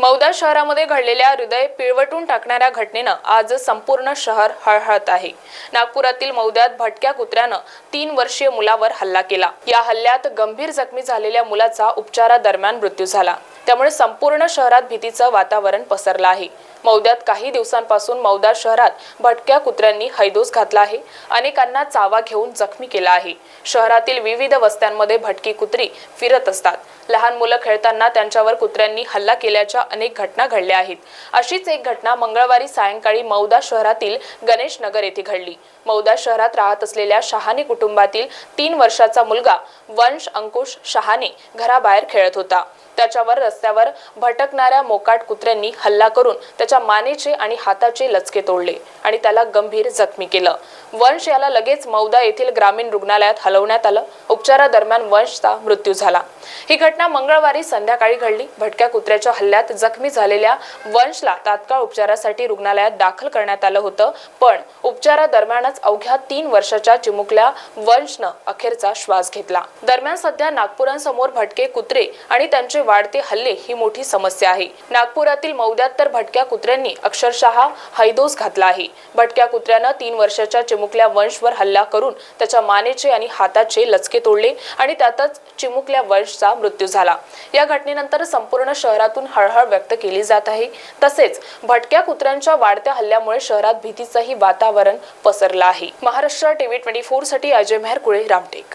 मौदा शहरामध्ये घडलेल्या हृदय पिळवटून टाकणाऱ्या घटनेनं आज संपूर्ण शहर हळहळत आहे. नागपुरातील मौद्यात भटक्या कुत्र्यानं तीन वर्षीय मुलावर हल्ला केला. या हल्ल्यात गंभीर जखमी झालेल्या मुलाचा उपचारादरम्यान मृत्यू झाला. त्यामुळे संपूर्ण शहरात भीतीचं वातावरण पसरलं आहे. मौद्यात काही दिवसांपासून मौदा शहरात भटक्या कुत्र्यांनी हैदोस घातला आहे. अनेकांना चावा घेऊन जखमी केला आहे. शहरातील विविध वस्त्यांमध्ये भटकी कुत्री फिरत असतात. लहान मुलं खेळताना त्यांच्यावर कुत्र्यांनी हल्ला केल्याच्या अनेक घटना घडल्या आहेत. अशीच एक घटना मंगळवारी सायंकाळी मौदा शहरातील गणेश नगर येथे घडली. मौदा शहरात राहत असलेल्या शहाणे कुटुंबातील तीन वर्षाचा मुलगा वंश अंकुश शहाणे घराबाहेर खेळत होता. त्याच्यावर रस्त्यावर भटकणाऱ्या मोकाट कुत्र्यांनी हल्ला करून त्याच्या मानेचे आणि हाताचे लचके तोडले आणि त्याला गंभीर जखमी केलं. वंश याला लगेच मौदा येथील ग्रामीण रुग्णालयात हलवण्यात आलं. उपचारादरम्यान वंशचा मृत्यू झाला. ही घटना मंगळवारी संध्याकाळी घडली. भटक्या कुत्र्याच्या हल्ल्यात जखमी झालेल्या वंशला तात्काळ उपचारासाठी रुग्णालयात दाखल करण्यात आलं होतं. पण उपचारादरम्यानच अवघ्या तीन वर्षाच्या चिमुकल्या वंशनं अखेरचा श्वास घेतला. दरम्यान सध्या नागपुरांसमोर भटके कुत्रे आणि त्यांचे वाढते हल्ले ही मोठी समस्या आहे. नागपुरातील मौद्यात तर भटक्या कुत्र्यांनी अक्षरशः हैदोस घातला आहे. भटक्या कुत्र्यानं तीन वर्षाच्या चिमुकल्या वंशवर हल्ला करून त्याच्या मानेचे आणि हाताचे लचके तोडले आणि त्यातच चिमुकल्या वंशचा मृत्यू झाला. या घटनेनंतर संपूर्ण शहरातून हळहळ व्यक्त केली जात आहे. तसेच भटक्या कुत्र्यांच्या वाढत्या हल्ल्यामुळे शहरात भीतीचंही वातावरण पसरलं आहे. महाराष्ट्र टीव्ही ट्वेंटी फोरसाठी अजय मेहरकुळे रामटेक.